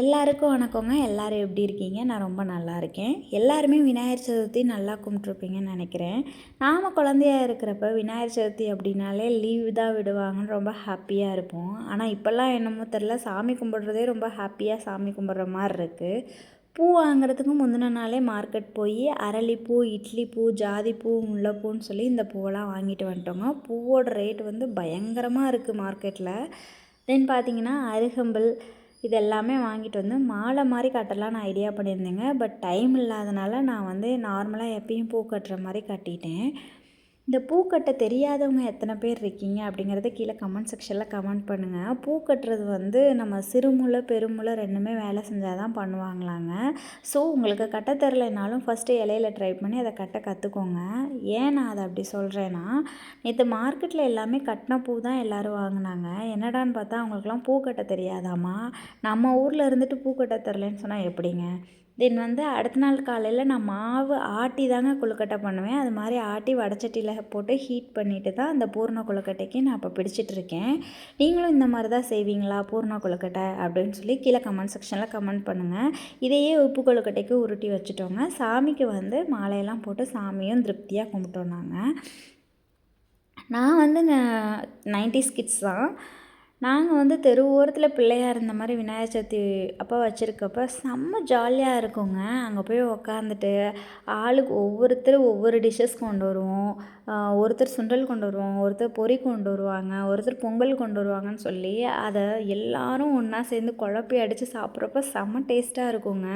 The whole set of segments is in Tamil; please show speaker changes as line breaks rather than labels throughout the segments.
எல்லாருக்கும் வணக்கங்க. எல்லாரும் எப்படி இருக்கீங்க? நான் ரொம்ப நல்லா இருக்கேன். எல்லாருமே விநாயகர் சதுர்த்தி நல்லா கும்பிட்ருப்பீங்கன்னு நினைக்கிறேன். நாம் குழந்தையா இருக்கிறப்ப விநாயகர் சதுர்த்தி அப்படின்னாலே லீவு தான் விடுவாங்கன்னு ரொம்ப ஹாப்பியாக இருப்போம். ஆனால் இப்போல்லாம் என்னமோ தெரில சாமி கும்பிட்றதே ரொம்ப ஹாப்பியாக சாமி கும்பிட்ற மாதிரி இருக்குது பூ வாங்குறதுக்கு முந்தின நாளே மார்க்கெட் போய் அரளிப்பூ இட்லி பூ ஜாதிப்பூ முல்லைப்பூன்னு சொல்லி இந்த பூவெல்லாம் வாங்கிட்டு வந்துட்டோங்க. பூவோட ரேட் வந்து பயங்கரமாக இருக்குது மார்க்கெட்டில் தென் பார்த்தீங்கன்னா அருகம்புல் இது எல்லாமே வாங்கிட்டு வந்து மாலை மாதிரி கட்டலாம்னு ஐடியா பண்ணியிருந்தேங்க. பட் டைம் இல்லாதனால நான் வந்து நார்மலாக எப்பயும் பூ கட்டுற மாதிரி கட்டிட்டேன். இந்த பூ கட்ட தெரியாதவங்க எத்தனை பேர் இருக்கீங்க அப்படிங்கிறத கீழே கமெண்ட் செக்ஷனில் கமெண்ட் பண்ணுங்கள் பூ கட்டுறது வந்து நம்ம சிறுமுலை பெருமுலை ரெண்டுமே வேலை செஞ்சால் தான் பண்ணுவாங்களாங்க. ஸோ உங்களுக்கு கட்ட தெரிலனாலும் ஃபஸ்ட்டு இலையில ட்ரை பண்ணி அதை கட்ட கற்றுக்கோங்க ஏன் நான் அதை அப்படி சொல்கிறேன்னா நேற்று மார்க்கெட்டில் எல்லாமே கட்டின பூ தான் எல்லோரும் வாங்கினாங்க. என்னடான்னு பார்த்தா அவங்களுக்குலாம் பூ கட்ட தெரியாதாமா நம்ம ஊரில் இருந்துட்டு பூ கட்ட தெரிலன்னு சொன்னால் எப்படிங்க? தென் வந்து அடுத்த நாள் காலையில் நான் மாவு ஆட்டி தாங்க கொழுக்கட்டை பண்ணுவேன். அது மாதிரி ஆட்டி வடச்சட்டியில் போட்டு ஹீட் பண்ணிவிட்டு தான் அந்த பூர்ண கொழுக்கட்டைக்கு நான் இப்போ பிடிச்சிட்ருக்கேன் நீங்களும் இந்த மாதிரி தான் செய்வீங்களா பூர்ண கொழுக்கட்டை அப்படின்னு சொல்லி கீழே கமெண்ட் செக்ஷனில் கமெண்ட் பண்ணுங்கள் இதையே உப்பு கொழுக்கட்டைக்கு உருட்டி வச்சுட்டோங்க. சாமிக்கு வந்து மாலையெல்லாம் போட்டு சாமியும் திருப்தியாக கும்பிட்டோம் நாங்கள் நான் வந்து நைன்டிஸ் கிட்ஸ் தான். நாங்கள் வந்து தெரு ஓரத்தில் இருந்த மாதிரி விநாயகர் சதுர்த்தி அப்போ வச்சுருக்கப்ப செம்ம ஜாலியாக இருக்குங்க. அங்கே போய் உக்காந்துட்டு ஆளுக்கு ஒவ்வொருத்தரும் ஒவ்வொரு டிஷ்ஷஸ் கொண்டு வருவோம். ஒருத்தர் சுண்டல் கொண்டு வருவோம் ஒருத்தர் பொரி கொண்டு வருவாங்க ஒருத்தர் பொங்கல் கொண்டு வருவாங்கன்னு சொல்லி அதை எல்லாரும் ஒன்றா சேர்ந்து குழப்பி அடித்து சாப்பிட்றப்ப செம்ம டேஸ்ட்டாக இருக்குங்க.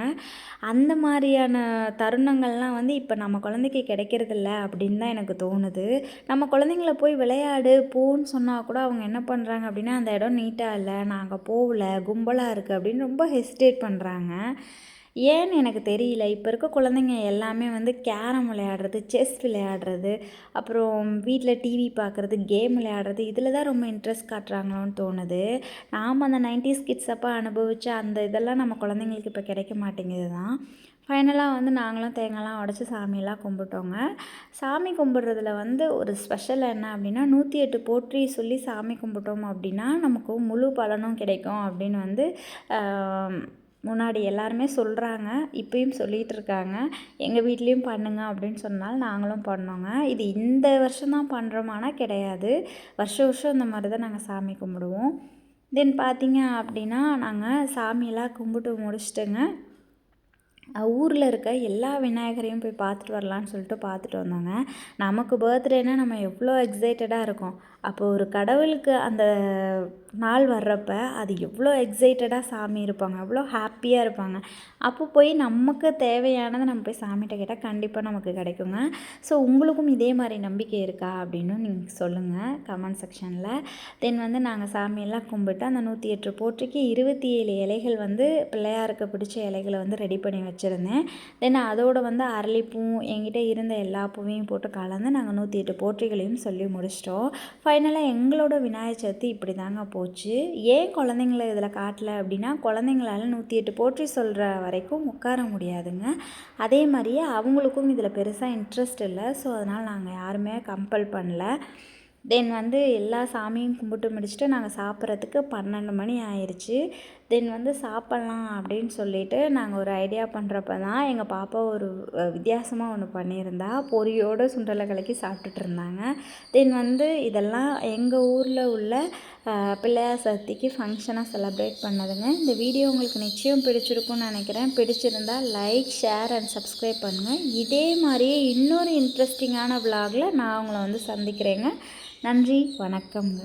அந்த மாதிரியான தருணங்கள்லாம் வந்து இப்போ நம்ம குழந்தைக்கு கிடைக்கிறதில்ல அப்படின்னு தான் எனக்கு தோணுது. நம்ம குழந்தைங்கள போய் விளையாடு போன்னு சொன்னால் கூட அவங்க என்ன பண்ணுறாங்க அப்படின்னா அந்த இடம் நீட்டாக இல்லை நாங்கள் போகல கும்பலாக இருக்குது அப்படின்னு ரொம்ப ஹெசிடேட் பண்ணுறாங்க ஏன்னு எனக்கு தெரியல. இப்போ இருக்க குழந்தைங்க எல்லாமே வந்து கேரம் விளையாடுறது செஸ் விளையாடுறது அப்புறம் வீட்டில் டிவி பார்க்குறது கேம் விளையாடுறது இதில் தான் ரொம்ப இன்ட்ரெஸ்ட் காட்டுறாங்களோன்னு தோணுது. நாம் அந்த நைன்டிஸ் கிட்ஸ் அப்போ அனுபவித்த அந்த இதெல்லாம் நம்ம குழந்தைங்களுக்கு இப்போ கிடைக்க மாட்டேங்குது தான் ஃபைனலாக வந்து நாங்களும் தேங்காய்லாம் உடச்சி சாமியெல்லாம் கும்பிட்டோங்க. சாமி கும்பிட்றதுல வந்து ஒரு ஸ்பெஷல் என்ன அப்படின்னா நூற்றி எட்டு போற்றி சொல்லி சாமி கும்பிட்டோம் அப்படின்னா நமக்கு முழு பலனும் கிடைக்கும் அப்படின்னு வந்து முன்னாடி எல்லாருமே சொல்கிறாங்க இப்பயும் சொல்லிகிட்டு இருக்காங்க எங்கள் வீட்லேயும் பண்ணுங்க அப்படின்னு சொன்னால் நாங்களும் பண்ணோங்க. இது இந்த வருஷம் தான் பண்ணுறோமானா கிடையாது. வருஷம் வருஷம் இந்த மாதிரி தான் நாங்கள் சாமி கும்பிடுவோம். தென் பார்த்தீங்க அப்படின்னா நாங்கள் சாமியெல்லாம் கும்பிட்டு முடிச்சிட்டுங்க. ஊரில் இருக்க எல்லா விநாயகரையும் போய் பார்த்துட்டு வரலான்னு சொல்லிட்டு பார்த்துட்டு வந்தோங்க. நமக்கு பர்த்டேனா நம்ம எவ்வளோ எக்ஸைட்டடாக இருக்கோம். அப்போ ஒரு கடவுளுக்கு அந்த நாள் வர்றப்ப அது எவ்வளோ எக்ஸைட்டடாக சாமி இருப்பாங்க எவ்வளோ ஹாப்பியாக இருப்பாங்க. அப்போ போய் நமக்கு தேவையானதை நம்ம போய் சாமிகிட்ட கேட்டால் கண்டிப்பாக நமக்கு கிடைக்குங்க. ஸோ உங்களுக்கும் இதே மாதிரி நம்பிக்கை இருக்கா அப்படின்னு நீங்கள் சொல்லுங்கள் கமெண்ட் செக்ஷனில் தென் வந்து நாங்கள் சாமியெல்லாம் கும்பிட்டு அந்த நூற்றி எட்டு போட்டிக்கு இருபத்தி ஏழு இலைகள் வந்து பிள்ளையாருக்கு பிடிச்ச இலைகளை வந்து ரெடி பண்ணி வச்சுருந்தேன். தென் அதோடு வந்து அரளிப்பூவும் என்கிட்ட இருந்த எல்லா பூவையும் போட்டு கலந்து நாங்கள் நூற்றி எட்டு போற்றிகளையும் சொல்லி முடிச்சிட்டோம். ஃபைனலாக எங்களோட விநாயகர் சதுர்த்தி இப்படி தாங்க போச்சு. ஏன் குழந்தைங்கள இதில் காட்டல அப்படின்னா குழந்தைங்களால நூற்றி எட்டு போற்றி சொல்கிற வரைக்கும் உட்கார முடியாதுங்க. அதே மாதிரியே அவங்களுக்கும் இதில் பெருசாக இன்ட்ரெஸ்ட் இல்லை. ஸோ அதனால் நாங்கள் யாருமே கம்பல் பண்ணல. தென் வந்து எல்லா சாமியும் கும்பிட்டு முடிச்சுட்டு நாங்கள் சாப்பிட்றதுக்கு பன்னெண்டு மணி ஆயிடுச்சு தென் வந்து சாப்பிட்லாம் அப்படின்னு சொல்லிட்டு நாங்கள் ஒரு ஐடியா பண்ணுறப்ப தான் எங்கள் பாப்பா ஒரு வித்தியாசமாக ஒன்று பண்ணியிருந்தா. பொரியோடு சுண்டலை கலக்கி சாப்பிட்டுட்டு இருந்தாங்க. தென் வந்து இதெல்லாம் எங்கள் ஊரில் உள்ள பிள்ளையார் சதுர்த்திக்கு ஃபங்க்ஷனாக செலப்ரேட் பண்ணதுங்க. இந்த வீடியோ உங்களுக்கு நிச்சயம் பிடிச்சிருக்கும்னு நினைக்கிறேன். பிடிச்சிருந்தால் லைக் ஷேர் அண்ட் சப்ஸ்கிரைப் பண்ணுங்கள் இதே மாதிரியே இன்னொரு இன்ட்ரெஸ்டிங்கான விலாகில் நான் உங்களை வந்து சந்திக்கிறேங்க. நன்றி வணக்கம்ங்க.